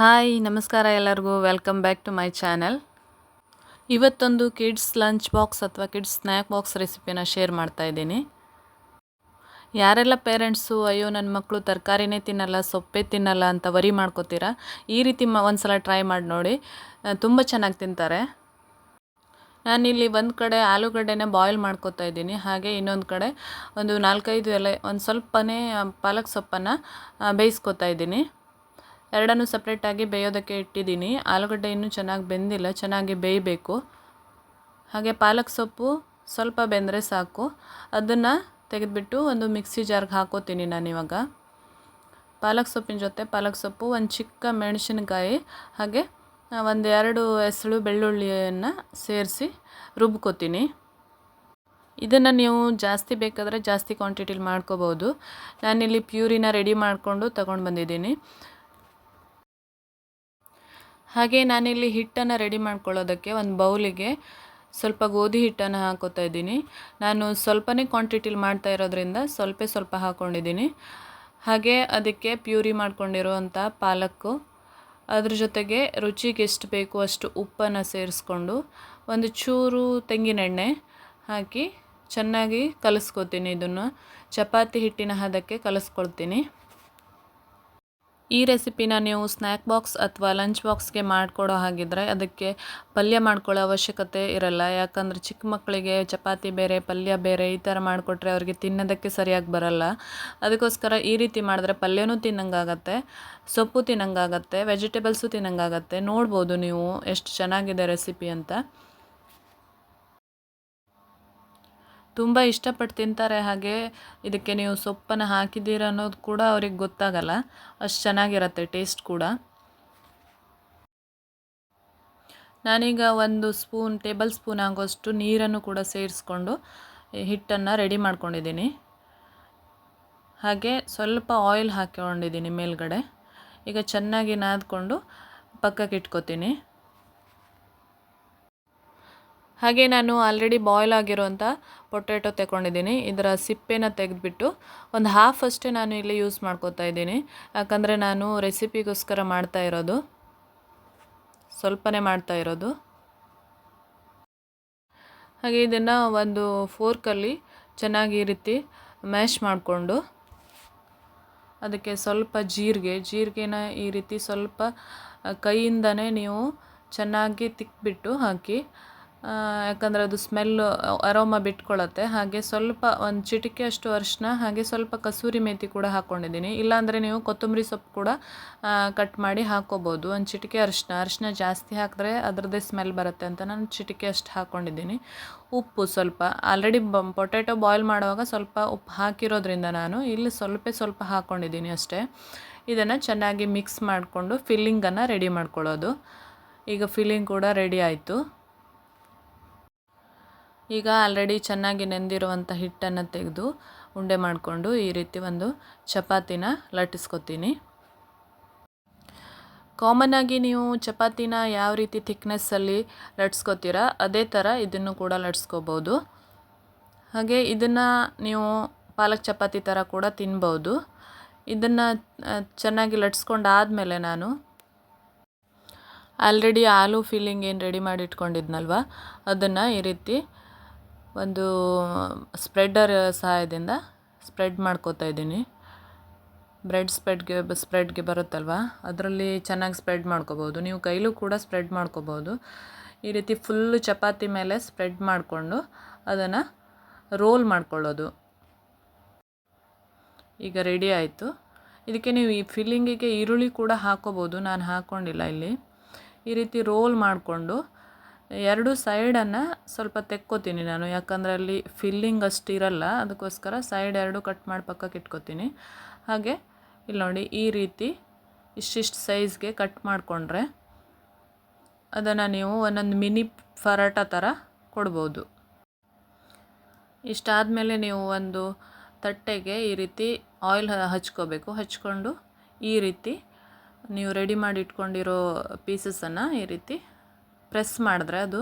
Hi, ನಮಸ್ಕಾರ ಎಲ್ಲರಿಗೂ. Welcome back to my channel ಇವತ್ತೊಂದು ಕಿಡ್ಸ್ ಲಂಚ್ ಬಾಕ್ಸ್ ಅಥವಾ ಕಿಡ್ಸ್ ಸ್ನ್ಯಾಕ್ ಬಾಕ್ಸ್ ರೆಸಿಪಿನ ಶೇರ್ ಮಾಡ್ತಾ ಇದ್ದೀನಿ. ಯಾರೆಲ್ಲ ಪೇರೆಂಟ್ಸು ಅಯ್ಯೋ ನನ್ನ ಮಕ್ಕಳು ತರಕಾರಿನೇ ತಿನ್ನಲ್ಲ, ಸೊಪ್ಪೇ ತಿನ್ನಲ್ಲ ಅಂತ ವರಿ ಮಾಡ್ಕೋತೀರಾ? ಈ ರೀತಿ ಮ, ಒಂದ್ಸಲ ಟ್ರೈ ಮಾಡಿ ನೋಡಿ. ತುಂಬ ಚೆನ್ನಾಗಿ ತಿಂತಾರೆ. ನಾನಿಲ್ಲಿ ಒಂದು ಕಡೆ ಆಲೂಗಡ್ಡೆನ ಬಾಯ್ಲ್ ಮಾಡ್ಕೊತಾ ಇದ್ದೀನಿ. ಹಾಗೆ ಇನ್ನೊಂದು ಕಡೆ ಒಂದು ನಾಲ್ಕೈದು ಎಲೆ, ಒಂದು ಸ್ವಲ್ಪನೇ ಪಾಲಕ್ ಸೊಪ್ಪನ್ನು ಬೇಯಿಸ್ಕೊತಾ ಇದ್ದೀನಿ. ಎರಡನ್ನೂ ಸಪ್ರೇಟಾಗಿ ಬೇಯೋದಕ್ಕೆ ಇಟ್ಟಿದ್ದೀನಿ. ಆಲೂಗಡ್ಡೆ ಇನ್ನೂ ಚೆನ್ನಾಗಿ ಬೆಂದಿಲ್ಲ, ಚೆನ್ನಾಗಿ ಬೇಯಬೇಕು. ಹಾಗೆ ಪಾಲಕ್ ಸೊಪ್ಪು ಸ್ವಲ್ಪ ಬೆಂದರೆ ಸಾಕು. ಅದನ್ನು ತೆಗೆದುಬಿಟ್ಟು ಒಂದು ಮಿಕ್ಸಿ ಜಾರ್ಗೆ ಹಾಕೋತೀನಿ ನಾನಿವಾಗ ಪಾಲಕ್ ಸೊಪ್ಪಿನ ಜೊತೆ ಪಾಲಕ್ ಸೊಪ್ಪು, ಒಂದು ಚಿಕ್ಕ ಮೆಣಸಿನಕಾಯಿ, ಹಾಗೆ ಒಂದು ಎರಡು ಎಸಳು ಬೆಳ್ಳುಳ್ಳಿಯನ್ನು ಸೇರಿಸಿ ರುಬ್ಕೋತೀನಿ. ಇದನ್ನು ನೀವು ಜಾಸ್ತಿ ಬೇಕಾದರೆ ಜಾಸ್ತಿ ಕ್ವಾಂಟಿಟಿಲಿ ಮಾಡ್ಕೋಬೋದು. ನಾನಿಲ್ಲಿ ಪ್ಯೂರಿನ ರೆಡಿ ಮಾಡಿಕೊಂಡು ತಗೊಂಡು ಬಂದಿದ್ದೀನಿ. ಹಾಗೆ ನಾನಿಲ್ಲಿ ಹಿಟ್ಟನ್ನು ರೆಡಿ ಮಾಡ್ಕೊಳ್ಳೋದಕ್ಕೆ ಒಂದು ಬೌಲಿಗೆ ಸ್ವಲ್ಪ ಗೋಧಿ ಹಿಟ್ಟನ್ನು ಹಾಕೋತಾ ಇದ್ದೀನಿ. ನಾನು ಸ್ವಲ್ಪನೇ ಕ್ವಾಂಟಿಟಿಲಿ ಮಾಡ್ತಾ ಇರೋದ್ರಿಂದ ಸ್ವಲ್ಪ ಸ್ವಲ್ಪ ಹಾಕ್ಕೊಂಡಿದ್ದೀನಿ ಹಾಗೆ ಅದಕ್ಕೆ ಪ್ಯೂರಿ ಮಾಡ್ಕೊಂಡಿರುವಂಥ ಪಾಲಕ್ಕು. ಅದ್ರ ಜೊತೆಗೆ ರುಚಿಗೆ ಎಷ್ಟು ಬೇಕು ಅಷ್ಟು ಉಪ್ಪನ್ನು ಸೇರಿಸ್ಕೊಂಡು ಒಂದು ಚೂರು ತೆಂಗಿನೆಣ್ಣೆ ಹಾಕಿ ಚೆನ್ನಾಗಿ ಕಲಿಸ್ಕೊತೀನಿ ಇದನ್ನು. ಚಪಾತಿ ಹಿಟ್ಟಿನ ಹದಕ್ಕೆ ಕಲಿಸ್ಕೊಳ್ತೀನಿ. ಈ ರೆಸಿಪಿನ ನೀವು ಸ್ನ್ಯಾಕ್ ಬಾಕ್ಸ್ ಅಥವಾ ಲಂಚ್ ಬಾಕ್ಸ್ಗೆ ಮಾಡಿಕೊಡೋ ಹಾಗಿದ್ರೆ ಅದಕ್ಕೆ ಪಲ್ಯ ಮಾಡ್ಕೊಳ್ಳೋ ಅವಶ್ಯಕತೆ ಇರಲ್ಲ. ಯಾಕಂದರೆ ಚಿಕ್ಕ ಮಕ್ಕಳಿಗೆ ಚಪಾತಿ ಬೇರೆ, ಪಲ್ಯ ಬೇರೆ ಈ ಥರ ಮಾಡಿಕೊಟ್ರೆ ಅವರಿಗೆ ತಿನ್ನೋದಕ್ಕೆ ಸರಿಯಾಗಿ ಬರಲ್ಲ. ಅದಕ್ಕೋಸ್ಕರ ಈ ರೀತಿ ಮಾಡಿದ್ರೆ ಪಲ್ಯನೂ ತಿನ್ನಂಗಾಗತ್ತೆ, ಸೊಪ್ಪು ತಿನ್ನಂಗಾಗತ್ತೆ, ವೆಜಿಟೇಬಲ್ಸು ತಿನ್ನಂಗಾಗತ್ತೆ. ನೋಡ್ಬೋದು ನೀವು ಎಷ್ಟು ಚೆನ್ನಾಗಿದೆ ರೆಸಿಪಿ ಅಂತ. ತುಂಬ ಇಷ್ಟಪಟ್ಟು ತಿಂತಾರೆ. ಹಾಗೆ ಇದಕ್ಕೆ ನೀವು ಸೊಪ್ಪನ್ನು ಹಾಕಿದ್ದೀರ ಅನ್ನೋದು ಕೂಡ ಅವ್ರಿಗೆ ಗೊತ್ತಾಗಲ್ಲ. ಅಷ್ಟು ಚೆನ್ನಾಗಿರತ್ತೆ ಟೇಸ್ಟ್ ಕೂಡ. ನಾನೀಗ ಒಂದು ಸ್ಪೂನ್, ಟೇಬಲ್ ಸ್ಪೂನ್ ಆಗೋಷ್ಟು ನೀರನ್ನು ಕೂಡ ಸೇರಿಸ್ಕೊಂಡು ಹಿಟ್ಟನ್ನು ರೆಡಿ ಮಾಡ್ಕೊಂಡಿದ್ದೀನಿ. ಹಾಗೆ ಸ್ವಲ್ಪ ಆಯಿಲ್ ಹಾಕಿಕೊಂಡಿದ್ದೀನಿ ಮೇಲ್ಗಡೆ. ಈಗ ಚೆನ್ನಾಗಿ ನಾದ್ಕೊಂಡು ಪಕ್ಕಕ್ಕೆ ಇಟ್ಕೋತೀನಿ. ಹಾಗೆ ನಾನು ಆಲ್ರೆಡಿ ಬಾಯ್ಲ್ ಆಗಿರೋಂಥ ಪೊಟ್ಯಾಟೊ ತಗೊಂಡಿದ್ದೀನಿ ಇದರ ಸಿಪ್ಪೆನ ತೆಗೆದುಬಿಟ್ಟು ಒಂದು ಹಾಫ್ ಅಷ್ಟೇ ನಾನು ಇಲ್ಲಿ ಯೂಸ್ ಮಾಡ್ಕೋತಾ ಇದ್ದೀನಿ. ಯಾಕಂದರೆ ನಾನು ರೆಸಿಪಿಗೋಸ್ಕರ ಮಾಡ್ತಾ ಇರೋದು. ಸ್ವಲ್ಪನೇ ಮಾಡ್ತಾ ಇರೋದು. ಹಾಗೆ ಇದನ್ನು ಒಂದು ಫೋರ್ಕಲ್ಲಿ ಚೆನ್ನಾಗಿ ಈ ರೀತಿ ಮ್ಯಾಶ್ ಮಾಡಿಕೊಂಡು ಅದಕ್ಕೆ ಸ್ವಲ್ಪ ಜೀರಿಗೆ, ಜೀರಿಗೆನ ಈ ರೀತಿ ಸ್ವಲ್ಪ ಕೈಯಿಂದನೇ ನೀವು ಚೆನ್ನಾಗಿ ತಿಕ್ಬಿಟ್ಟು ಹಾಕಿ ಯಾಕಂದರೆ ಅದು ಸ್ಮೆಲ್ಲು ಅರೋಮ ಬಿಟ್ಕೊಳ್ಳುತ್ತೆ ಹಾಗೆ ಸ್ವಲ್ಪ ಒಂದು ಚಿಟಿಕೆ ಅಷ್ಟು ಅರಿಶಿನ, ಹಾಗೆ ಸ್ವಲ್ಪ ಕಸೂರಿ ಮೇಥಿ ಕೂಡ ಹಾಕ್ಕೊಂಡಿದ್ದೀನಿ ಇಲ್ಲಾಂದರೆ ನೀವು ಕೊತ್ತಂಬರಿ ಸೊಪ್ಪು ಕೂಡ ಕಟ್ ಮಾಡಿ ಹಾಕ್ಕೋಬೋದು ಒಂದು ಚಿಟಿಕೆ ಅರಿಶಿನ ಅರಿಶಿನ ಜಾಸ್ತಿ ಹಾಕಿದ್ರೆ ಅದರದ್ದೇ ಸ್ಮೆಲ್ ಬರುತ್ತೆ ಅಂತ ನಾನು ಚಿಟಿಕೆ ಅಷ್ಟು ಹಾಕ್ಕೊಂಡಿದ್ದೀನಿ ಉಪ್ಪು ಸ್ವಲ್ಪ ಆಲ್ರೆಡಿ ಬ ಪೊಟ್ಯಾಟೊ ಬಾಯ್ಲ್ ಮಾಡುವಾಗ ಸ್ವಲ್ಪ ಉಪ್ಪು ಹಾಕಿರೋದ್ರಿಂದ ನಾನು ಇಲ್ಲಿ ಸ್ವಲ್ಪ ಸ್ವಲ್ಪ ಹಾಕ್ಕೊಂಡಿದ್ದೀನಿ ಅಷ್ಟೇ. ಇದನ್ನು ಚೆನ್ನಾಗಿ ಮಿಕ್ಸ್ ಮಾಡಿಕೊಂಡು ಫಿಲ್ಲಿಂಗನ್ನು ರೆಡಿ ಮಾಡ್ಕೊಳ್ಳೋದು. ಈಗ ಫಿಲ್ಲಿಂಗ್ ಕೂಡ ರೆಡಿ ಆಯಿತು. ಈಗ ಆಲ್ರೆಡಿ ಚೆನ್ನಾಗಿ ನೆಂದಿರುವಂಥ ಹಿಟ್ಟನ್ನು ತೆಗೆದು ಉಂಡೆ ಮಾಡಿಕೊಂಡು ಈ ರೀತಿ ಒಂದು ಚಪಾತಿನ ಲಟ್ಟಿಸ್ಕೊತೀನಿ. ಕಾಮನ್ನಾಗಿ ನೀವು ಚಪಾತಿನ ಯಾವ ರೀತಿ ಥಿಕ್ನೆಸ್ಸಲ್ಲಿ ಲಟ್ಸ್ಕೊತೀರಾ, ಅದೇ ಥರ ಇದನ್ನು ಕೂಡ ಲಟ್ಸ್ಕೋಬೋದು. ಹಾಗೆ ಇದನ್ನು ನೀವು ಪಾಲಕ್ ಚಪಾತಿ ಥರ ಕೂಡ ತಿನ್ಬೋದು. ಇದನ್ನು ಚೆನ್ನಾಗಿ ಲಟ್ಸ್ಕೊಂಡಾದಮೇಲೆ ನಾನು ಆಲ್ರೆಡಿ ಆಲೂ ಫಿಲ್ಲಿಂಗ್ ಏನು ರೆಡಿ ಮಾಡಿ ಇಟ್ಕೊಂಡಿದ್ನಲ್ವ ಅದನ್ನು ಈ ರೀತಿ ಒಂದು ಸ್ಪ್ರೆಡ್ಡರ್ ಸಹಾಯದಿಂದ ಸ್ಪ್ರೆಡ್ ಮಾಡ್ಕೋತಾ ಇದ್ದೀನಿ. ಬ್ರೆಡ್ ಸ್ಪ್ರೆಡ್ಗೆ ಸ್ಪ್ರೆಡ್ಗೆ ಬರುತ್ತಲ್ವ? ಅದರಲ್ಲಿ ಚೆನ್ನಾಗಿ ಸ್ಪ್ರೆಡ್ ಮಾಡ್ಕೋಬೋದು. ನೀವು ಕೈಲೂ ಕೂಡ ಸ್ಪ್ರೆಡ್ ಮಾಡ್ಕೋಬೋದು. ಈ ರೀತಿ ಫುಲ್ಲು ಚಪಾತಿ ಮೇಲೆ ಸ್ಪ್ರೆಡ್ ಮಾಡಿಕೊಂಡು ಅದನ್ನು ರೋಲ್ ಮಾಡ್ಕೊಳ್ಳೋದು. ಈಗ ರೆಡಿ ಆಯಿತು. ಇದಕ್ಕೆ ನೀವು ಈ ಫಿಲ್ಲಿಂಗಿಗೆ ಈರುಳ್ಳಿ ಕೂಡ ಹಾಕೋಬೋದು. ನಾನು ಹಾಕ್ಕೊಂಡಿಲ್ಲ ಇಲ್ಲಿ. ಈ ರೀತಿ ರೋಲ್ ಮಾಡಿಕೊಂಡು ಎರಡು ಸೈಡನ್ನು ಸ್ವಲ್ಪ ತೆಕ್ಕೋತೀನಿ ನಾನು, ಯಾಕಂದರೆ ಅಲ್ಲಿ ಫಿಲ್ಲಿಂಗ್ ಅಷ್ಟು ಇರಲ್ಲ ಅದಕ್ಕೋಸ್ಕರ ಸೈಡ್ ಎರಡು ಕಟ್ ಮಾಡಿ ಪಕ್ಕಕ್ಕೆ ಇಟ್ಕೋತೀನಿ. ಹಾಗೆ ಇಲ್ಲಿ ನೋಡಿ, ಈ ರೀತಿ ಇಷ್ಟಿಷ್ಟು ಸೈಜ್ಗೆ ಕಟ್ ಮಾಡಿಕೊಂಡ್ರೆ ಅದನ್ನು ನೀವು ಒಂದೊಂದು ಮಿನಿ ಪರಾಟ ಥರ ಕೊಡ್ಬೋದು. ಇಷ್ಟಾದಮೇಲೆ ನೀವು ಒಂದು ತಟ್ಟೆಗೆ ಈ ರೀತಿ ಆಯಿಲ್ ಹಚ್ಕೋಬೇಕು. ಹಚ್ಕೊಂಡು ಈ ರೀತಿ ನೀವು ರೆಡಿ ಮಾಡಿ ಇಟ್ಕೊಂಡಿರೋ ಪೀಸಸನ್ನು ಈ ರೀತಿ ಪ್ರೆಸ್ ಮಾಡಿದ್ರೆ ಅದು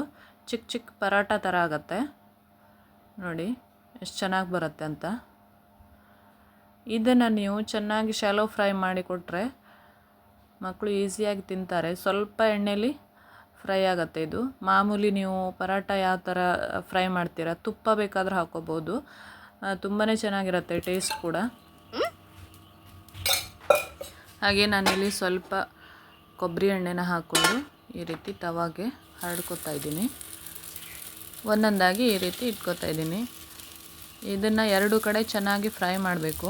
ಚಿಕ್ಕ ಚಿಕ್ಕ ಪರಾಟ ಥರ ಆಗುತ್ತೆ. ನೋಡಿ, ಎಷ್ಟು ಚೆನ್ನಾಗಿ ಬರುತ್ತೆ ಅಂತ. ಇದನ್ನು ನೀವು ಚೆನ್ನಾಗಿ ಶಾಲೋ ಫ್ರೈ ಮಾಡಿ ಕೊಟ್ಟರೆ ಮಕ್ಕಳು ಈಸಿಯಾಗಿ ತಿಂತಾರೆ. ಸ್ವಲ್ಪ ಎಣ್ಣೆಲಿ ಫ್ರೈ ಆಗುತ್ತೆ ಇದು. ಮಾಮೂಲಿ ನೀವು ಪರಾಟ ಯಾವ ಥರ ಫ್ರೈ ಮಾಡ್ತೀರಾ? ತುಪ್ಪ ಬೇಕಾದರೂ ಹಾಕೋಬೋದು ತುಂಬಾ ಚೆನ್ನಾಗಿರುತ್ತೆ ಟೇಸ್ಟ್ ಕೂಡ. ಹಾಗೆ ನಾನಿಲ್ಲಿ ಸ್ವಲ್ಪ ಕೊಬ್ಬರಿ ಎಣ್ಣೆನ ಹಾಕ್ಕೊಂಡು ಈ ರೀತಿ ತವಾಗೆ ಹರಡ್ಕೊತಾ ಇದ್ದೀನಿ. ಒಂದೊಂದಾಗಿ ಈ ರೀತಿ ಇಟ್ಕೊತಾ ಇದ್ದೀನಿ. ಇದನ್ನು ಎರಡು ಕಡೆ ಚೆನ್ನಾಗಿ ಫ್ರೈ ಮಾಡಬೇಕು.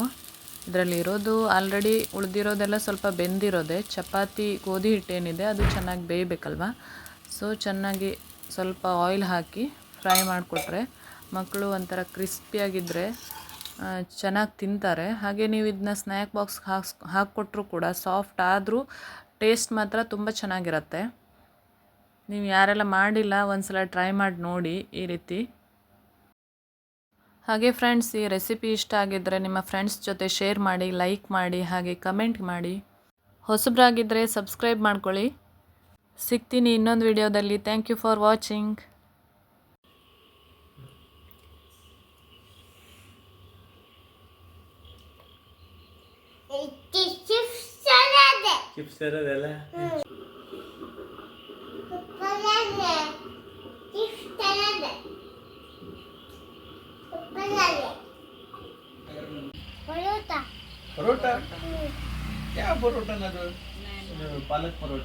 ಇದರಲ್ಲಿ ಇರೋದು ಆಲ್ರೆಡಿ ಉಳಿದಿರೋದೆಲ್ಲ ಸ್ವಲ್ಪ ಬೆಂದಿರೋದೆ. ಚಪಾತಿ, ಗೋಧಿ ಹಿಟ್ಟೇನಿದೆ, ಅದು ಚೆನ್ನಾಗಿ ಬೇಯಬೇಕಲ್ವ? ಸೊ, ಚೆನ್ನಾಗಿ ಸ್ವಲ್ಪ ಆಯಿಲ್ ಹಾಕಿ ಫ್ರೈ ಮಾಡಿಕೊಟ್ರೆ ಮಕ್ಕಳು ಒಂಥರ ಕ್ರಿಸ್ಪಿಯಾಗಿದ್ದರೆ ಚೆನ್ನಾಗಿ ತಿಂತಾರೆ. ಹಾಗೆ ನೀವು ಇದನ್ನ ಸ್ನ್ಯಾಕ್ ಬಾಕ್ಸ್ ಹಾಕ್ಸ್, ಹಾಕ್ಕೊಟ್ರು ಕೂಡ ಸಾಫ್ಟ್ ಆದರೂ ಟೇಸ್ಟ್ ಮಾತ್ರ ತುಂಬ ಚೆನ್ನಾಗಿರುತ್ತೆ. ನೀವು ಯಾರೆಲ್ಲ ಮಾಡಿಲ್ಲ ಒಂದ್ಸಲ ಟ್ರೈ ಮಾಡಿ ನೋಡಿ ಈ ರೀತಿ. ಹಾಗೆ ಫ್ರೆಂಡ್ಸ್ ಈ ರೆಸಿಪಿ ಇಷ್ಟ ಆಗಿದ್ದರೆ ನಿಮ್ಮ ಫ್ರೆಂಡ್ಸ್ ಜೊತೆ ಶೇರ್ ಮಾಡಿ ಲೈಕ್ ಮಾಡಿ ಹಾಗೆ ಕಮೆಂಟ್ ಮಾಡಿ. ಹೊಸಬ್ರಾಗಿದ್ದರೆ ಸಬ್ಸ್ಕ್ರೈಬ್ ಮಾಡ್ಕೊಳ್ಳಿ. ಸಿಗ್ತೀನಿ ಇನ್ನೊಂದು ವಿಡಿಯೋದಲ್ಲಿ thank you for watching. Chips ಇರೋದೆಲ್ಲ ಪರೋಟ ಅದು? ಪಾಲಕ್ ಪರೋಟ.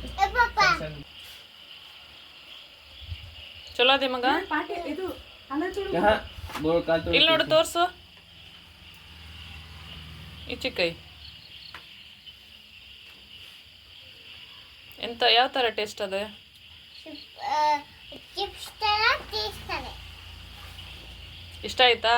ಚಲೋ ಅದೇ ಮಗ? ಇಲ್ಲಿ ನೋಡು ತೋರ್ಸು. ಈಚೆ ಎಂತ ಯಾವ ಥರ ಟೇಸ್ಟ್ ಅದ? ಇಷ್ಟ ಆಯ್ತಾ.